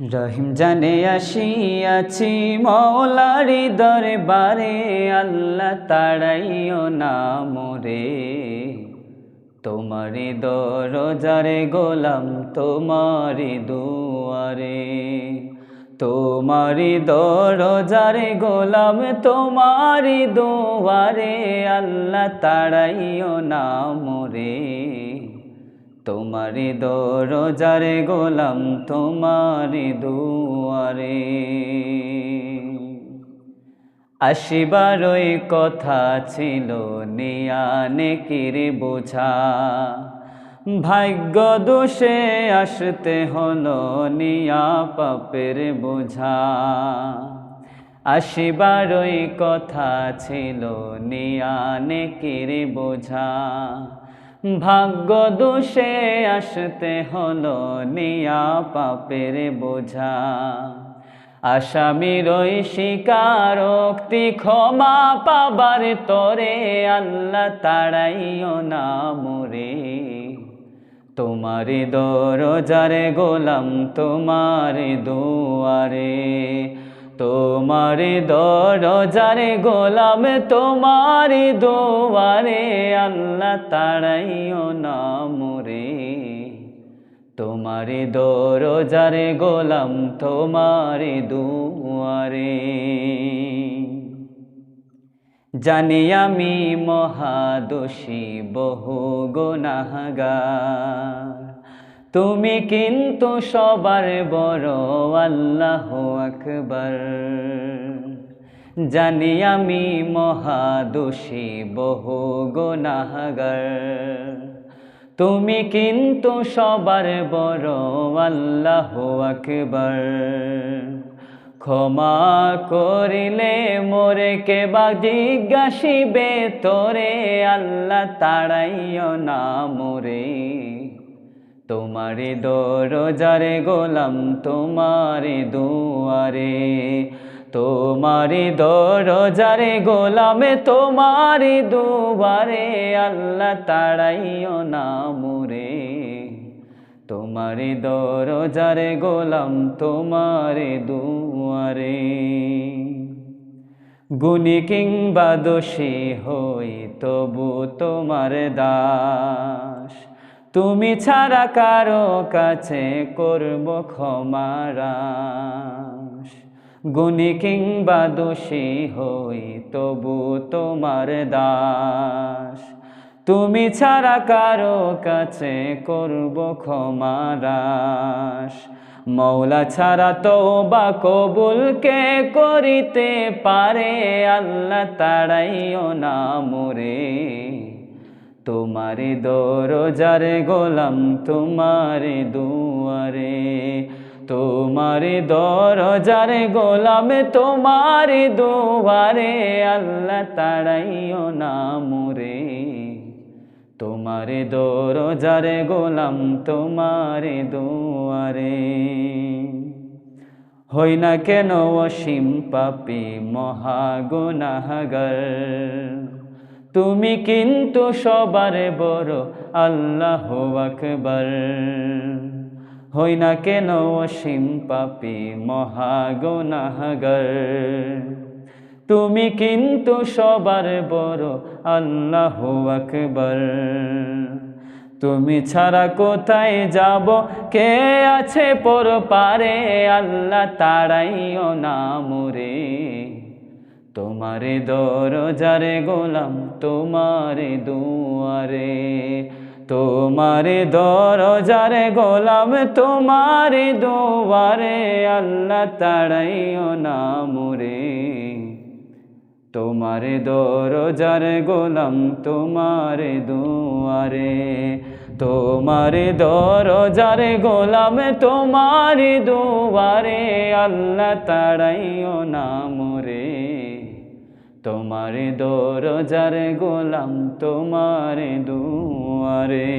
রহিম জানে আসিয়াছি মৌলারি দরবারে, আল্লাহ তাড়াইও না মোরে। তোমারি দরজারে গোলাম তোমারি দুয়ারে। তোমারি দরজারে গোলাম তোমারি দুয়ারে, আল্লাহ তাড়াইও না মোরে। তোমারি দরজারে গোলাম, তোমারি দুয়ারে। আসিবার ওই কথা ছিল নিয়ানে কিরে বোঝা। ভাগ্য দোষে আসতে হলো নিয়া পাপের বোঝা। আসিবার ওই কথা ছিল নিয়ানে কিরে বোঝা। ভাগ্য দোষে আসতে হলো নিয়া পাপের বোঝা। আসামির ওই স্বীকারোক্তি ক্ষমা পাবার তরে আল্লাহ তাড়াইও না মোরে। তোমারি দরজারে গোলাম তোমারি দুয়ারে। তোমারি দরজারে গোলাম, তোমারি দোয়ারে আল্লাহ তাড়াইও না মোরে তোমারি দরজারে গোলাম, তোমারি দুয়ারে। জানি আমি মহাদোষী, বহু গুনাহগার। তুমি কিন্তু সবার বড় আল্লাহ আকবর। জানি আমি মহাদোষী, বহু গুনাহগার। তুমি কিন্তু সবার বড় আল্লাহ আকবর। ক্ষমা করিলে মোরে কে বা জিজ্ঞাসিবে, তোরে আল্লাহ তাড়াইও না মোরে। তোমারি দরজারে গোলাম, তোমারে দুয়ারে। তোমারি দরজারে গোলামে, তোমারে দুয়ারে। আল্লাহ তাড়াইও না মোরে। তোমারি দরজারে গোলাম, তোমারে দুয়ারে। গুণী কিংবা দোষী হই তবু তোমার দাস। তুমি ছাড়া কারও কাছে করব ক্ষমারাস গুণী কিংবা দোষী হই তবু তোমার দাস। তুমি ছাড়া কারও কাছে করব ক্ষমারাস মৌলা ছাড়া তো বা কবুল কে করিতে পারে? আল্লাহ তাড়াইও না মোরে। তোমারি দরজারে গোলাম, তোমারি দুয়ারে। তোমারি দরজারে গোলাম, তোমারি দুয়ারে। আল্লাহ তাড়াইও না মোরে। তোমারে দরজারে গোলাম, তোমারে দুয়ারে। হই না কেন অসীম পাপি মহাগুনাহগার তুমি কিন্তু সবার বড় আল্লাহ আকবর। হই না কেন অসীম পাপি মহাগুনাহগার। তুমি কিন্তু সবার বড় আল্লাহ আকবর। তুমি ছাড়া কোথায় যাব? কে আছে পর পারে? আল্লাহ তাড়াইও না মোরে। তোমারে দরজারে গোলাম, তোমারে দুয়ারে। তোমারে দরজারে গোলাম, তোমারে দুয়ারে। আল্লাহ তাড়াইও না মোরে। তোমারে দরজারে গোলাম, তোমারে দুয়ারে। তোমারে দরজারে গোলাম, তোমারে দুয়ারে। আল্লাহ তাড়াইও না মোরে। তোমারে দরজার গোলাম তোমার দুয়ারে।